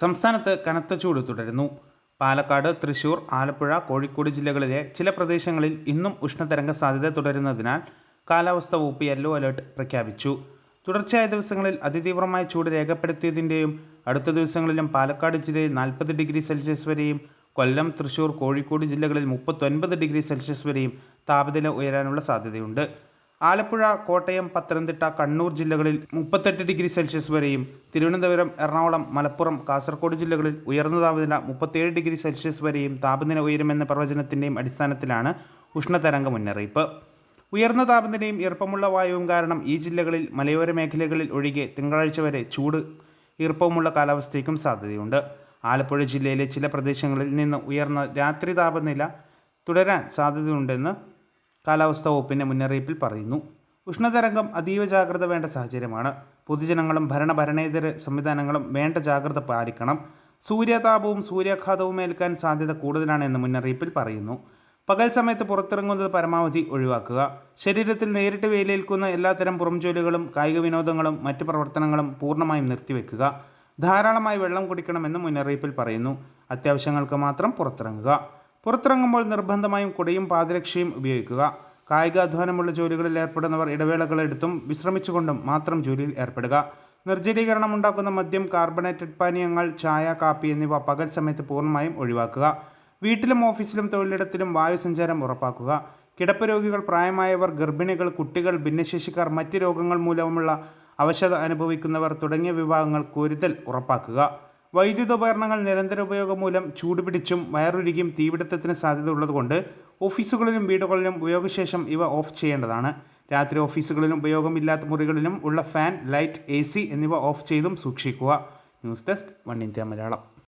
സംസ്ഥാനത്ത് കനത്ത ചൂട് തുടരുന്നു. പാലക്കാട് തൃശൂർ ആലപ്പുഴ കോഴിക്കോട് ജില്ലകളിലെ ചില പ്രദേശങ്ങളിൽ ഇന്നും ഉഷ്ണതരംഗ സാധ്യത തുടരുന്നതിനാൽ കാലാവസ്ഥ വകുപ്പ് യെല്ലോ അലേർട്ട് പ്രഖ്യാപിച്ചു. തുടർച്ചയായ ദിവസങ്ങളിൽ അതിതീവ്രമായ ചൂട് രേഖപ്പെടുത്തിയതിന്റെയും അടുത്ത ദിവസങ്ങളിലും പാലക്കാട് ജില്ലയിൽ നാൽപ്പത് ഡിഗ്രി സെൽഷ്യസ് വരെയും കൊല്ലം തൃശൂർ കോഴിക്കോട് ജില്ലകളിൽ മുപ്പത്തൊൻപത് ഡിഗ്രി സെൽഷ്യസ് വരെയും താപനില ഉയരാനുള്ള സാധ്യതയുണ്ട്. ആലപ്പുഴ കോട്ടയം പത്തനംതിട്ട കണ്ണൂർ ജില്ലകളിൽ മുപ്പത്തെട്ട് ഡിഗ്രി സെൽഷ്യസ് വരെയും തിരുവനന്തപുരം എറണാകുളം മലപ്പുറം കാസർഗോഡ് ജില്ലകളിൽ ഉയർന്ന താപനില മുപ്പത്തേഴ് ഡിഗ്രി സെൽഷ്യസ് വരെയും താപനില ഉയരുമെന്ന പ്രവചനത്തിന്റെയും അടിസ്ഥാനത്തിലാണ് ഉഷ്ണതരംഗ മുന്നറിയിപ്പ്. ഉയർന്ന താപനിലയും ഈർപ്പമുള്ള വായുവും കാരണം ഈ ജില്ലകളിൽ മലയോര മേഖലകളിൽ ഒഴികെ തിങ്കളാഴ്ച വരെ ചൂട് ഈർപ്പവുമുള്ള കാലാവസ്ഥയ്ക്കും സാധ്യതയുണ്ട്. ആലപ്പുഴ ജില്ലയിലെ ചില പ്രദേശങ്ങളിൽ നിന്ന് ഉയർന്ന രാത്രി താപനില തുടരാൻ സാധ്യതയുണ്ടെന്ന് കാലാവസ്ഥാ വകുപ്പിന്റെ മുന്നറിയിപ്പിൽ പറയുന്നു. ഉഷ്ണതരംഗം അതീവ ജാഗ്രത വേണ്ട സാഹചര്യമാണ്. പൊതുജനങ്ങളും ഭരണഭരണേതര സംവിധാനങ്ങളും വേണ്ട ജാഗ്രത പാലിക്കണം. സൂര്യതാപവും സൂര്യാഘാതവും ഏൽക്കാൻ സാധ്യത കൂടുതലാണ് എന്ന് മുന്നറിയിപ്പിൽ പറയുന്നു. പകൽ സമയത്ത് പുറത്തിറങ്ങുന്നത് പരമാവധി ഒഴിവാക്കുക. ശരീരത്തിൽ നേരിട്ട് വെയിലേൽക്കുന്ന എല്ലാത്തരം പുറംജോലികളും കായിക വിനോദങ്ങളും മറ്റ് പ്രവർത്തനങ്ങളും പൂർണമായും നിർത്തിവെക്കുക. ധാരാളമായി വെള്ളം കുടിക്കണമെന്ന് മുന്നറിയിപ്പിൽ പറയുന്നു. അത്യാവശ്യങ്ങൾക്ക് മാത്രം പുറത്തിറങ്ങുക. പുറത്തിറങ്ങുമ്പോൾ നിർബന്ധമായും കുടയും പാദരക്ഷയും ഉപയോഗിക്കുക. കായികാധ്വാനമുള്ള ജോലികളിൽ ഏർപ്പെടുന്നവർ ഇടവേളകളെടുത്തും വിശ്രമിച്ചുകൊണ്ടും മാത്രം ജോലിയിൽ ഏർപ്പെടുക. നിർജലീകരണം ഉണ്ടാക്കുന്ന മദ്യം കാർബണേറ്റഡ് പാനീയങ്ങൾ ചായ കാപ്പി എന്നിവ പകൽ സമയത്ത് പൂർണമായും ഒഴിവാക്കുക. വീട്ടിലും ഓഫീസിലും തൊഴിലിടത്തിലും വായുസഞ്ചാരം ഉറപ്പാക്കുക. കിടപ്പ് രോഗികൾ പ്രായമായവർ ഗർഭിണികൾ കുട്ടികൾ ഭിന്നശേഷിക്കാർ മറ്റ് രോഗങ്ങൾ മൂലമുള്ള അവശത അനുഭവിക്കുന്നവർ തുടങ്ങിയ വിഭാഗങ്ങൾ കൂരുതൽ ഉറപ്പാക്കുക. വൈദ്യുതോപകരണങ്ങൾ നിരന്തര ഉപയോഗം മൂലം ചൂടുപിടിച്ചും വയറുരുകിയും തീപിടുത്തത്തിന് സാധ്യത ഉള്ളതുകൊണ്ട് ഓഫീസുകളിലും വീടുകളിലും ഉപയോഗശേഷം ഇവ ഓഫ് ചെയ്യേണ്ടതാണ്. രാത്രി ഓഫീസുകളിലും ഉപയോഗമില്ലാത്ത മുറികളിലും ഉള്ള ഫാൻ ലൈറ്റ് എ എന്നിവ ഓഫ് ചെയ്തും സൂക്ഷിക്കുക. News desk one India Malayalam.